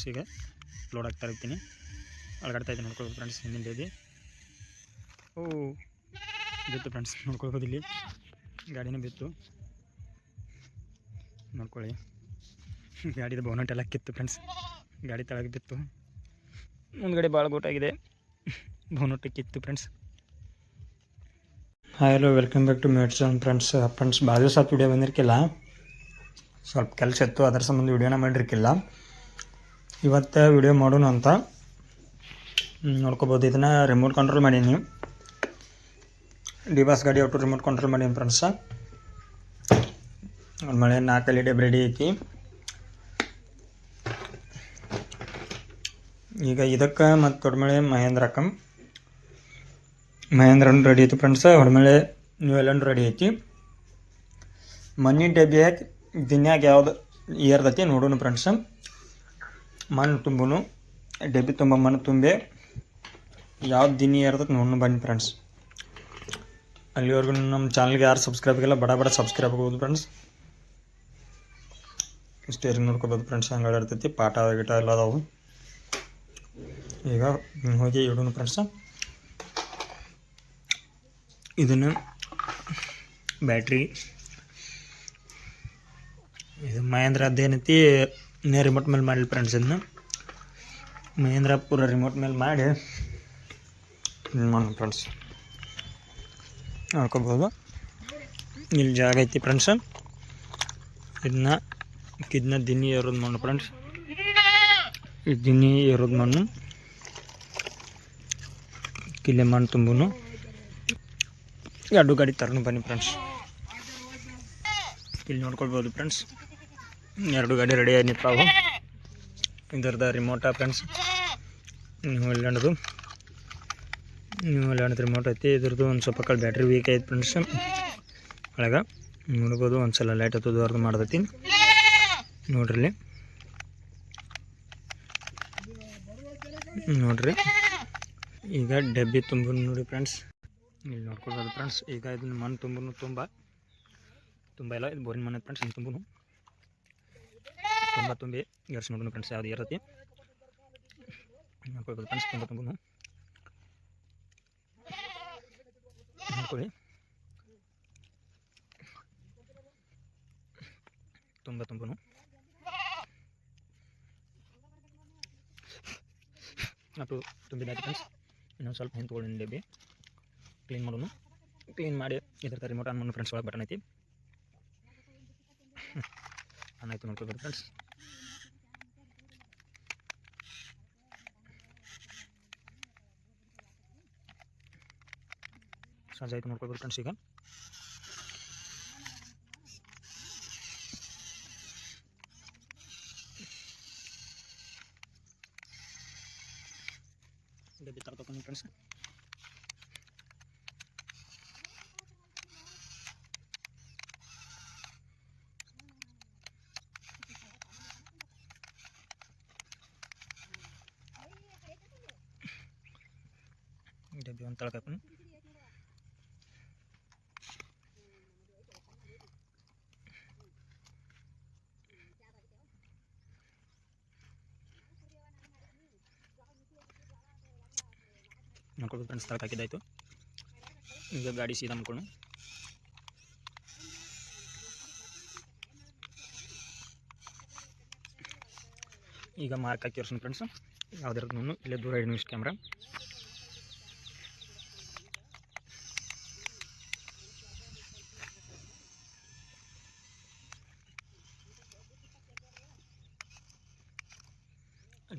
Friends ಈಗ load ಆಗ್ತಾ ಇರ್ತೀನಿ. ಅಳಗಾಡ್ತಾ ಇದ್ದೀನಿ ನೋಡ್ಕೊಳ್ಬೋದು ಫ್ರೆಂಡ್ಸ್ ಹಿಂದಿನ ಓ, ಬಿತ್ತು ಫ್ರೆಂಡ್ಸ್ ನೋಡ್ಕೊಳ್ಬೋದು ಇಲ್ಲಿ. ಗಾಡಿನೇ ಬಿತ್ತು. ನೋಡ್ಕೊಳ್ಳಿ. ಗಾಡಿದ ಬೋನಟ್ ಎಲ್ಲ ಕಿತ್ತು ಫ್ರೆಂಡ್ಸ್ ಗಾಡಿ ತಳಗೆ ಬಿತ್ತು. ಮುಂದ್ಗಡೆ ಭಾಳ ಗೋಟಾಗಿದೆ ಬೋನಟ್ ಕಿತ್ತು friends hi hello welcome back to ಮೇಡ್ಸನ್ friends friends ಬಾಜು ದಿವಸ ವಿಡಿಯೋ ಬಂದಿರ್ಕಿಲ್ಲ. ಸ್ವಲ್ಪ ಕೆಲಸ ಇತ್ತು, ಅದರ ಸಂಬಂಧ ವಿಡಿಯೋನ ಮಾಡಿರ್ಕಿಲ್ಲ. ಇವತ್ತು ವಿಡಿಯೋ ಮಾಡೋಣ ಅಂತ. ನೋಡ್ಕೋಬೋದು. ಇದನ್ನ ರಿಮೋಟ್ ಕಂಟ್ರೋಲ್ ಮಾಡೀನಿ ಡಿಬಾಸ್ ಗಾಡಿ ಒಟ್ಟು ರಿಮೋಟ್ ಕಂಟ್ರೋಲ್ ಮಾಡೀನಿ ಫ್ರೆಂಡ್ಸ ಮಳೆ ನಾಲ್ಕು ಎಲ್ ಇ ಡಿ ರೆಡಿ ಐತಿ. ಈಗ ಇದಕ್ಕೆ ಮತ್ತು ದೊಡ್ಡಮಳೆ ಕಮ್ ಮಹೇಂದ್ರ ರೆಡಿ ಐತಿ ಫ್ರೆಂಡ್ಸ ಹೊಡ್ಮಳೆ ನ್ಯೂ ಎಲ್ಲನ್ ರೆಡಿ ಐತಿ. ಮಣ್ಣಿನ ಡಬ್ಬಿ ಹಾಕಿ ದಿನ್ಯಾಗ ಯಾವ್ದು ಏರ್ದತಿ ನೋಡೋಣ ಫ್ರೆಂಡ್ಸ ಮಣ್ಣು ತುಂಬುನು, ಡಬ್ಬಿ ತುಂಬ ಮಣ್ಣು ತುಂಬಿ. ಯಾವ್ದು ದಿನ ಇರ್ತದೆ ನೋಡೋಣ ಬನ್ನಿ ಫ್ರೆಂಡ್ಸ್ ಅಲ್ಲಿವರೆಗೂ ನಮ್ಮ ಚಾನಲ್ಗೆ ಯಾರು ಸಬ್ಸ್ಕ್ರೈಬ್ ಆಗಿಲ್ಲ, ಬಡ ಬಡ ಸಬ್ಸ್ಕ್ರೈಬ್ ಆಗೋದು ಫ್ರೆಂಡ್ಸ್ ಸ್ಟೇರಿಂಗ್ ನೋಡ್ಕೋಬೋದು ಫ್ರೆಂಡ್ಸ್ ಹಂಗೆ ಇರ್ತೈತಿ ಪಾಠ ಗಿಟ ಎಲ್ಲ ಅದಾವು. ಈಗ ಹೋಗಿ ಇಡೋಣ ಫ್ರೆಂಡ್ಸ್ ಇದನ್ನು ಬ್ಯಾಟ್ರಿ ಇದು ಮಹೇಂದ್ರ ಅದೇನೈತಿ? ನೇ ರಿಮೋಟ್ ಮೇಲೆ ಮಾಡಲಿ ಫ್ರೆಂಡ್ಸ್ ಇದನ್ನ ಮಹೇಂದ್ರ ಪೂರ ರಿಮೋಟ್ ಮೇಲೆ ಮಾಡಿ. ಮಾಡೋಣ ಫ್ರೆಂಡ್ಸ್ ನೋಡ್ಕೋಬೋದು. ಇಲ್ಲಿ ಜಾಗ ಐತಿ ಫ್ರೆಂಡ್ಸ್ ಇದನ್ನ ಇದನ್ನ ದಿನಿ ಏರೋದು ಮಣ್ಣು ಫ್ರೆಂಡ್ಸ್ ಈ ದಿನಿ ಏರೋದು ಮಣ್ಣು. ಕಿಲೆ ಮಣ್ಣು ತುಂಬುನು. ಎರಡು ಗಾಡಿ ತರನು ಬನ್ನಿ ಫ್ರೆಂಡ್ಸ್ ಇಲ್ಲಿ ನೋಡ್ಕೊಳ್ಬೋದು ಫ್ರೆಂಡ್ಸ್ ಎರಡು ಗಾಡಿ ರೆಡಿ ಆಗಿ ನಿಂತಾವು ಇದರದ ರಿಮೋಟ ಫ್ರೆಂಡ್ಸ್ ನೀವು ಎಲ್ಲಣದು ನೀವು ಎಲ್ಲಣದ ರಿಮೋಟ್ ಐತಿ. ಇದ್ರದ್ದು ಒಂದು ಸ್ವಲ್ಪ ಕಾಲ ಬ್ಯಾಟ್ರಿ ವೀಕ್ ಐತೆ ಫ್ರೆಂಡ್ಸ್ ಒಳಗೆ ನೋಡ್ಬೋದು ಒಂದು ಸಲ ಲೈಟ್ ಹತ್ತೋದು ಅರ್ಧ ಮಾಡ್ದೈತಿ. ನೋಡ್ರಿ. ನೋಡ್ರಿ. ಈಗ ಡಬ್ಬಿ ತುಂಬ ನೋಡಿ ಫ್ರೆಂಡ್ಸ್ ಇಲ್ಲಿ ನೋಡ್ಕೊಳ್ಬೋದು ಫ್ರೆಂಡ್ಸ್ ಈಗ ಇದನ್ನ ಮಣ್ಣು ತುಂಬು ತುಂಬ. ತುಂಬ ಇಲ್ಲ, ಇದು ಬೋರಿನ ಮಣ್ಣು ಫ್ರೆಂಡ್ಸ್ ತುಂಬನು. ತುಂಬ ತುಂಬಿ ಎರ್ಸಿ ನೋಡೋಣ ಫ್ರೆಂಡ್ಸ್ ಯಾವ್ದು ಇರತ್ತೆ ನೋಡ್ಕೊಳ್ಬೋದು ಫ್ರೆಂಡ್ಸ್ ತುಂಬ ತುಂಬನು ನೋಡ್ಕೊಳ್ಳಿ. ತುಂಬ ತುಂಬನು ಅಷ್ಟು ತುಂಬಿದಾಯ್ತು ಫ್ರೆಂಡ್ಸ್ ಇನ್ನೊಂದು ಸ್ವಲ್ಪ ಹಿಂದೆ ತೊಗೊಂಡು ಡಬ್ಬಿ ಕ್ಲೀನ್ ಮಾಡೋನು. ಕ್ಲೀನ್ ಮಾಡಿ, ಇದರ ರಿಮೋಟ್ ಆನ್ ಮಾಡೋಣ ಫ್ರೆಂಡ್ಸ್ ಒಳಗೆ ಬಟನ್ ಐತಿ. ಆನ್ ಆಯ್ತು ನೋಡ್ಕೊಳ್ಬೋದು ಫ್ರೆಂಡ್ಸ್ ಸಂಜೆ ಆಯ್ತು ನೋಡ್ಕೊಳ್ಬೋದು ಫ್ರೆಂಡ್ಸ್ ಈಗ ಡಬ್ಬಿ ತರ ತಗೊಂಡು ಫ್ರೆಂಡ್ಸ್ ಡಬ್ಬಿ ಒಂದು ತಳಕ ನೋಡ್ಕೊಳ್ಬೋದು ಫ್ರೆಂಡ್ಸ್ ಸ್ಟಾರ್ಟ್ ಹಾಕಿದ್ದಾಯ್ತು ಈಗ ಗಾಡಿ ಸೀದಾ ಮಾಡ್ಕೊಂಡು ಈಗ ಮಾರ್ಕ್ ಹಾಕಿ ಫ್ರೆಂಡ್ಸು. ನಾನು ಇಲ್ಲೇ ದೂರ ನಿಮಿಷ ಕ್ಯಾಮ್ರಾ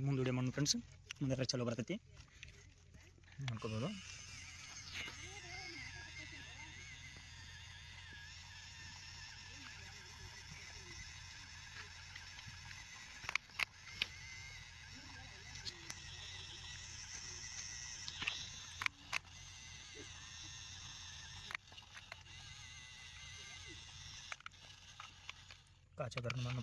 ಮುಂದೆ ವಿಡಿಯೋ ಫ್ರೆಂಡ್ಸ್. ಮುಂದೆ ಚಲೋ ಬರ್ತೈತಿ. ನೋಡ್ಕೋಬೋದು ಕಾಚಗರ್ನ ಮಾಡೋಣ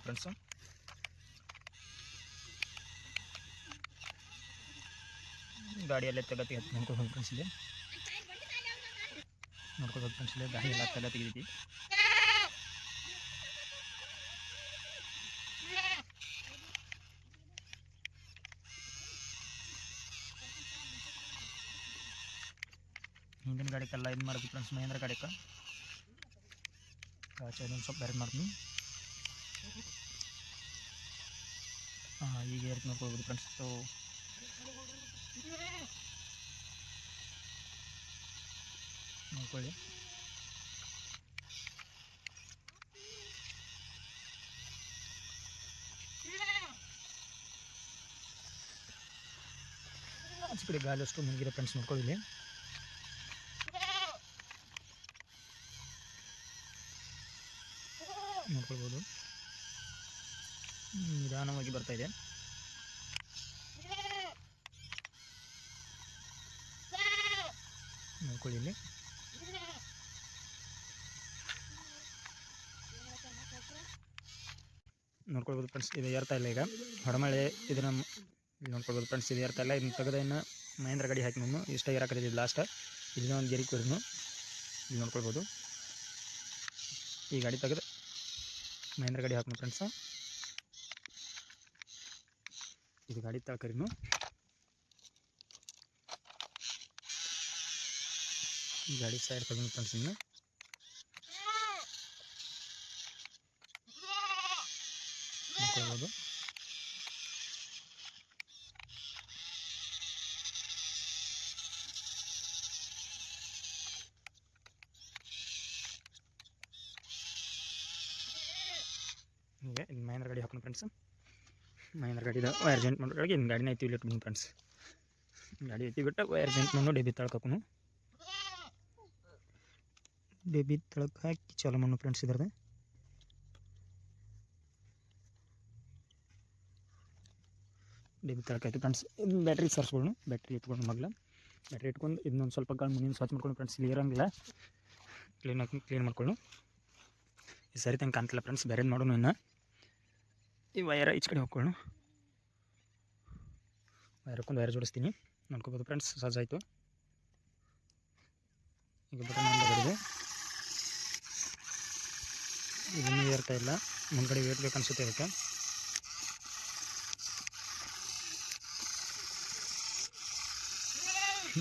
ಗಾಡಿಯಲ್ಲೇ ಎಲ್ಲ ತಗತಿ ಹತ್ತು ನಿಂತು ಹೋಗಿ ಫ್ರೆಂಡ್ಸಿದೆ ನೋಡ್ಕೋಬೇಕು ಫ್ರೆಂಡ್ಸಿದೆ ಗಾಡಿ ಎಲ್ಲ ತಲೆ ತೆಗಿದೈತಿ. ಹಿಂದಿನ ಗಾಡಿಗೆಲ್ಲ ಇದು ಮಾಡ್ಬೇಕು ಫ್ರೆಂಡ್ಸ್ ಮಹೇಂದ್ರ ಗಾಡಿಗೆ ಇದೊಂದು ಸ್ವಲ್ಪ ಬೇರೆ ಮಾಡ್ತೀನಿ. ಹಾಂ ಈಗ ಏರ್ಕ್ ನೋಡ್ಕೊಳ್ಬೋದು ಫ್ರೆಂಡ್ಸ್ ನೋಡ್ಕೊಳ್ಳಿ. ಆಚೆ ಕಡೆ ಗಾಳಿ ಅಷ್ಟು ಮುಗಿದ ಫ್ರೆಂಡ್ಸ್ ನೋಡ್ಕೊಳ್ಳಿ ನೋಡ್ಕೊಳ್ಬೋದು. ನಿಧಾನವಾಗಿ ಬರ್ತಾ ಇದೆ. ನೋಡ್ಕೊಳ್ಳಿ ಇಲ್ಲಿ. ನೋಡ್ಕೊಳ್ಬೋದು ಫ್ರೆಂಡ್ಸ್ ಇದು ಏರ್ತಾ ಇಲ್ಲ ಈಗ. ಹೊಡಮಳೆ ಇದನ್ನ ನೋಡ್ಕೊಳ್ಬೋದು ಫ್ರೆಂಡ್ಸ್ ಇದು ಏರ್ತಾ ಇಲ್ಲ. ಇದನ್ನ ತೆಗೆದ ಇನ್ನು ಮಹೇಂದ್ರ ಗಾಡಿ ಹಾಕಿ ನಾನು ಇಷ್ಟ ಇರಾಕತ್ತಿದ್ದು ಲಾಸ್ಟ್ ಇದನ್ನ ಒಂದು ಗೆರಿ ಕೊಡ್ನು ಇಲ್ಲಿ ನೋಡ್ಕೊಳ್ಬೋದು. ಈ ಗಾಡಿ ತೆಗೆದು ಮಹೇಂದ್ರ ಗಾಡಿ ಹಾಕೋಣ ಫ್ರೆಂಡ್ಸ ಇದು ಗಾಡಿ ತಳ್ಕರಿನು ಗಾಡಿ ಸೈಡ್ ತೆಗೆದು ಫ್ರೆಂಡ್ಸ್ ಇನ್ನು. ನೋಡ್ಕೊಳ್ಬೋದು ಹೀಗೆ ಇದು ಮಹೇಂದ್ರ ಗಾಡಿ ಹಾಕೊಂಡು ಫ್ರೆಂಡ್ಸ್ ಮಹೇಂದ್ರ ಗಾಡಿದ ವೈರ್ ಜೆಂಟ್ ಮಾಡೋಗಳಿಗೆ ಇನ್ನು ಗಾಡಿನ ಐತಿ, ಇಲ್ಲಿ ಬಿಡು ಫ್ರೆಂಡ್ಸ್ ಗಾಡಿ ಐತಿ, ಬಿಟ್ಟು ವೈರ್ ಜೆಂಟ್ ಮಾಡೋ ಡೆಬಿ ತಳ್ಕೊನು ಡೆಬಿ ತಳಕ್ಕೆ ಹಾಕಿ ಚಾಲು ಮಾಡು ಫ್ರೆಂಡ್ಸ್ ಇದ್ರದ್ದು. ಡೆಬಿ ತಳಕಾಯ್ತು ಫ್ರೆಂಡ್ಸ್, ಇದು ಬ್ಯಾಟ್ರಿ ಸರ್ಸ್ಕೊಳ್ಳಿ ಬ್ಯಾಟ್ರಿ ಇಟ್ಕೊಂಡು ಮಗ್ಲ. ಬ್ಯಾಟ್ರಿ ಇಟ್ಕೊಂಡು ಇದನ್ನೊಂದು ಸ್ವಲ್ಪ ಕಾಳು ಮುಂದಿನ ಸ್ವಚ್ಛ ಮಾಡ್ಕೊಂಡು ಫ್ರೆಂಡ್ಸ್ ಇಲ್ಲಿ ಇರೋಂಗಿಲ್ಲ ಕ್ಲೀನ್ ಹಾಕಿ ಕ್ಲೀನ್ ಮಾಡ್ಕೊಳ್ಳು ಈ ಸರಿ ತಂಗೆ ಕಾಣ್ತಿಲ್ಲ ಫ್ರೆಂಡ್ಸ್, ಬೇರೆ ಮಾಡೋಣ ಇನ್ನು? ಈ ವೈರ ಈಚೆ ಕಡೆ ಹೋಗ್ಕೊಳ್ಳು ವೈರ್ ಹಾಕೊಂಡು ವೈರ್ ಜೋಡಿಸ್ತೀನಿ. ನೋಡ್ಕೋಬೋದು ಫ್ರೆಂಡ್ಸ್ ಸಜ್ಜಾಯಿತು ಈಗ ಬಟನ್ ಬಡಿದೆ ಇದನ್ನು ಏರ್ತಾ ಇಲ್ಲ. ಮುಂದ್ಗಡೆ ಬೇಕು ಅನಿಸುತ್ತೆ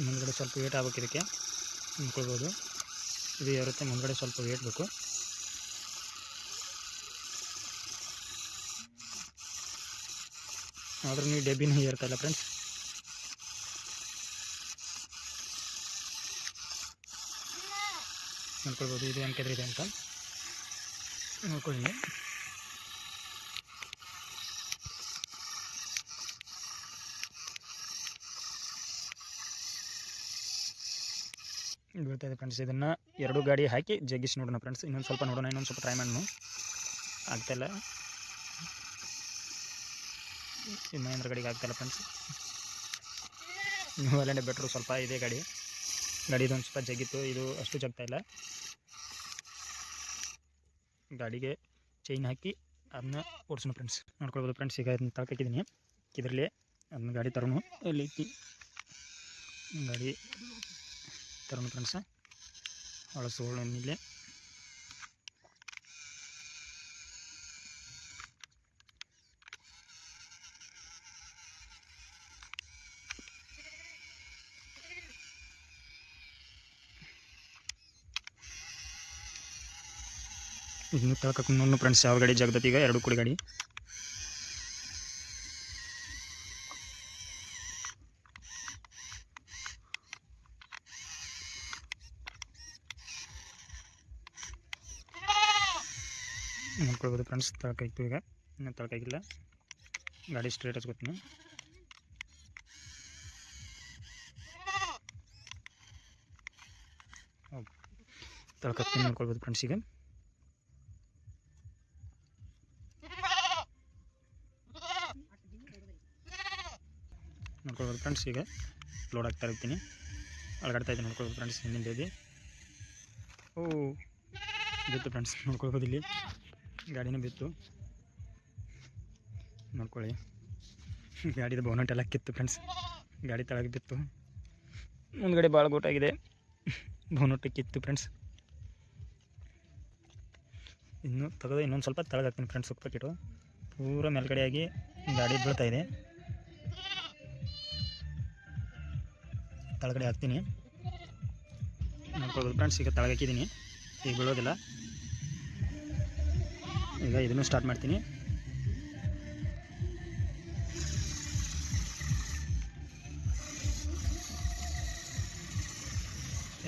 ಮುಂದ್ಗಡೆ ಸ್ವಲ್ಪ ವೇಟ್ ಆಗ್ಬೇಕು ಇದಕ್ಕೆ. ಅಂದ್ಕೊಳ್ಬೋದು ಇದು ಇರುತ್ತೆ ಮುಂದ್ಗಡೆ ಸ್ವಲ್ಪ ವೇಟ್ ಬೇಕು. ಆದ್ರೂ ನೀವು ಡೆಬ್ಬಿನೂ ಇರ್ತಲ್ಲ ಫ್ರೆಂಡ್ಸ್ ನೋಡ್ಕೊಳ್ಬೋದು, ಇದು ಅಂಕೆದ್ರೆ ಇದೆ ಅಂತ. ನೋಡ್ಕೊಳ್ಳಿ ಬೀಳ್ತಾ ಇದೆ ಫ್ರೆಂಡ್ಸ್ ಇದನ್ನು ಎರಡು ಗಾಡಿ ಹಾಕಿ ಜಗ್ಗಿಸಿ ನೋಡೋಣ ಫ್ರೆಂಡ್ಸ್ ಇನ್ನೊಂದು ಸ್ವಲ್ಪ ನೋಡೋಣ ಇನ್ನೊಂದು ಸ್ವಲ್ಪ ಟ್ರೈ ಮಾಡೋಣ ಆಗ್ತಾಯಿಲ್ಲ ಈ ಮಹೇಂದ್ರ ಗಾಡಿಗೆ ಆಗ್ತಾಯಿಲ್ಲ ಫ್ರೆಂಡ್ಸ್ ನೀವು ಅಲ್ಲೇ ಬೆಟ್ರು ಸ್ವಲ್ಪ ಇದೆ ಗಾಡಿ. ಗಾಡಿ ಇದೊಂದು ಸ್ವಲ್ಪ ಜಗ್ಗಿತ್ತು ಇದು ಅಷ್ಟು ಜಗ್ತಾ ಇಲ್ಲ. ಗಾಡಿಗೆ ಚೈನ್ ಹಾಕಿ ಅದನ್ನ ಓಡಿಸೋಣ ಫ್ರೆಂಡ್ಸ್ ನೋಡ್ಕೊಳ್ಬೋದು ಫ್ರೆಂಡ್ಸ್ ಈಗ ಅದನ್ನ ತಳ್ಕಾಕಿದ್ದೀನಿ ಇದರಲ್ಲಿ ಅದನ್ನ ಗಾಡಿ ತರೋಣ. ಅಲ್ಲಿ ಗಾಡಿ ತರೋಣ ಫ್ರೆಂಡ್ಸ. ಅಳಸೋಣ ಇಲ್ಲಿ ಇನ್ನು ತಳಕ ನೋಡೋಣ ಫ್ರೆಂಡ್ಸ್, ಯಾವ ಗಾಡಿ ಜಗದತ್ತಿ ಈಗ ಎರಡು ಕುಡಿ ಗಾಡಿ. ನೋಡ್ಕೊಳ್ಬೋದು ಫ್ರೆಂಡ್ಸ್ ತಳ್ಕಾಯ್ತು ಈಗ. ಇನ್ನೂ ತಳ್ಕಾಗಿಲ್ಲ ಗಾಡಿ. ಸ್ಟ್ರೇಟ್ ಹಚ್ಕೋತೀನಿ. ತಳ್ಕತ್ತೀನಿ ನೋಡ್ಕೊಳ್ಬೋದು ಫ್ರೆಂಡ್ಸ್ ಈಗ. ನೋಡ್ಕೊಳ್ಬೋದು ಫ್ರೆಂಡ್ಸ್ ಈಗ. ಲೋಡ್ ಆಗ್ತಾ ಇರ್ತೀನಿ. ಅಳಗಾಡ್ತಾ ಇದ್ದೀನಿ ನೋಡ್ಕೊಳ್ಬೋದು ಫ್ರೆಂಡ್ಸ್, ಹಿಂದಿನ ಬೇಬಿ ಓ ಬಿತ್ತು ಫ್ರೆಂಡ್ಸ್, ನೋಡ್ಕೊಳ್ಬೋದು ಇಲ್ಲಿ. ಗಾಡಿನೇ ಬಿತ್ತು. ನೋಡ್ಕೊಳ್ಳಿ. ಗಾಡಿದ ಬೋನಟ್ ಎಲ್ಲ ಕಿತ್ತು ಫ್ರೆಂಡ್ಸ್ ಗಾಡಿ ತಳಗೆ ಬಿತ್ತು. ಮುಂದ್ಗಡೆ ಭಾಳ ಗೋಟಾಗಿದೆ ಬೋನಟ್ ಕಿತ್ತು ಫ್ರೆಂಡ್ಸ್ ಇನ್ನು ತೆಗೆದು ಇನ್ನೊಂದು ಸ್ವಲ್ಪ ತೆಳಗಾಗ್ತೀನಿ ಫ್ರೆಂಡ್ಸ್ ಉಪ್ಪು ಪ್ಯಾಕೆಟು ಪೂರ ಮೇಲ್ಗಡೆಯಾಗಿ ಗಾಡಿ ಬೀಳ್ತಾ ಇದೆ. ತಳಗಡೆ ಹಾಕ್ತೀನಿ. ನೋಡ್ಕೊಳ್ಬೋದು ಫ್ರೆಂಡ್ಸ್ ಈಗ ತಳಗೆ ಹಾಕಿದ್ದೀನಿ. ಈಗ ಬೀಳೋದಿಲ್ಲ. ಈಗ ಇದನ್ನು ಸ್ಟಾರ್ಟ್ ಮಾಡ್ತೀನಿ.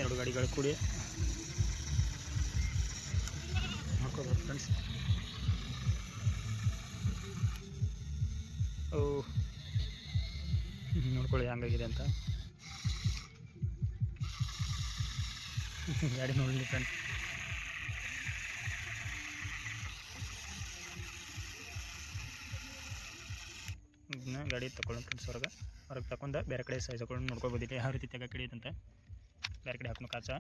ಎರಡು ಗಾಡಿಗಳು ಕೂಡಿ. ನೋಡ್ಕೋಬೋದು ಫ್ರೆಂಡ್ಸ್ ಓ ನೋಡ್ಕೊಳ್ಳಿ ಹಂಗಾಗಿದೆ ಅಂತ. ಗಾಡಿ ನೋಡಿ ಫ್ರೆಂಡ್ಸ್ ಗಾಡಿ ತಗೊಳ್ಳೋಣ ಫ್ರೆಂಡ್ಸ್ ಹೊರಗೆ ಹೊರಗೆ ತಗೊಂಡು ಬೇರೆ ಕಡೆ ಸೈಜ್ ತಗೊಂಡು ನೋಡ್ಕೊಬೋದು ಇಲ್ಲಿ ಯಾವ ರೀತಿ ತೆಗೆ ಕಡಿಯುತ್ತಂತೆ ಬೇರೆ ಕಡೆ ಹಾಕೋಣ ಕಾಚ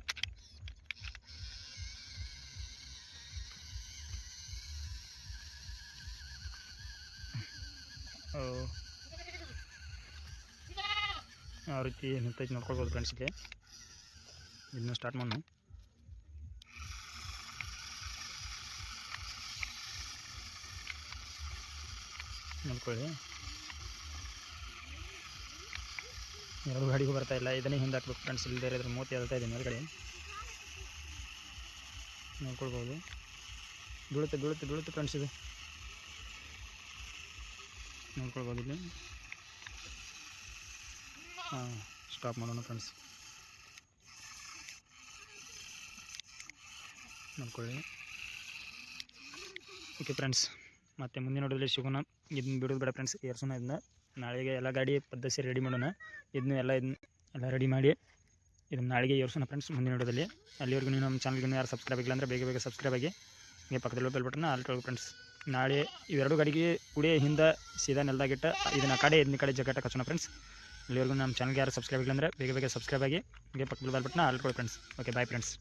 ಆ ರೀತಿ ನಿಂತೈತಿ ನೋಡ್ಕೊಳ್ಬೋದು ಫ್ರೆಂಡ್ಸ್ ಇಲ್ಲಿ. ಇದನ್ನ ಸ್ಟಾರ್ಟ್ ಮಾಡೋಣ. ನೋಡ್ಕೊಳ್ಳಿ. ಎರಡು ಗಾಡಿಗೂ ಬರ್ತಾ ಇಲ್ಲ. ಇದನ್ನೇ ಹಿಂದೆ ಹಾಕ್ಬೇಕು ಫ್ರೆಂಡ್ಸ್ ಇಲ್ಲದೆ ಇರೋದ್ರ ಮೂತಿ ಹೇಳ್ತಾ ಇದ್ದೀನಿ ಮೇಲ್ಗಡೆ. ನೋಡ್ಕೊಳ್ಬೋದು. ಬೀಳುತ್ತೆ ಬೀಳುತ್ತೆ ಬೀಳುತ್ತೆ ಫ್ರೆಂಡ್ಸ್ ಇದು. ನೋಡ್ಕೊಳ್ಬೋದು ಇಲ್ಲಿ. ಹಾಂ ಸ್ಟಾಪ್ ಮಾಡೋಣ ಫ್ರೆಂಡ್ಸ್ ನೋಡ್ಕೊಳ್ಳಿ. ಓಕೆ ಫ್ರೆಂಡ್ಸ್ ಮತ್ತು ಮುಂದಿನ ನೋಡೋದ್ರಲ್ಲಿ ಸಿಗೋಣ. ಇದನ್ನ ಬಿಡೋದು ಬೇಡ ಫ್ರೆಂಡ್ಸ್ ಏರ್ಸೋಣ ಇದನ್ನ. ನಾಳೆಗೆ ಎಲ್ಲ ಗಾಡಿ ಪದ್ಧತಿ ರೆಡಿ ಮಾಡೋಣ. ಇದನ್ನು ಎಲ್ಲ ಇದನ್ನ ಎಲ್ಲ ರೆಡಿ ಮಾಡಿ ಇದನ್ನು ನಾಳೆಗೆ ಏರ್ಸೋಣ ಫ್ರೆಂಡ್ಸ್ ಮುಂದಿನ ನೋಡೋದಲ್ಲಿ ಅಲ್ಲಿವರೆಗೂ ನೀವು ನಮ್ಮ ಚಾನಲ್ಗೆ ಯಾರು ಸಬ್ಸ್ಕ್ರೈಬ್ ಆಗಿಲ್ಲ ಅಂದರೆ ಬೇಗ ಬೇಗ ಸಬ್ಸ್ಕ್ರೈಬ್ ಆಗಿ ಹೀಗೆ ಪಕ್ಕದಲ್ಲಿ ಬೆಲ್ ಬಟನ್ನ ಆಲ್ ಫ್ರೆಂಡ್ಸ್ ನಾಳೆ ಇವೆರಡು ಗಾಡಿಗೆ ಕುಡಿಯೋ ಹಿಂದೆ ಸೀದಾ ನೆಲದಾಗಿಟ್ಟ ಇದನ್ನ ಕಡೆ ಇದನ್ನ ಕಡೆ ಜಗಟ್ಟ ಕಚ್ಚೋಣ ಫ್ರೆಂಡ್ಸ್ ಅಲ್ಲಿವರೆಗೂ ನಮ್ಮ ಚಾನಲ್ಗೆ ಯಾರು ಸಬ್ಸ್ಕ್ರೈಬ್ ಆಗಿಲ್ಲ ಅಂದರೆ ಬೇಗ ಬೇಗ ಸಬ್ಸ್ಕ್ರೈಬ್ ಆಗಿ ಹೀಗೆ ಪಕ್ಕದಲ್ಲಿ ಬೆಲ್ ಬಟನ್ನ all friends okay bye friends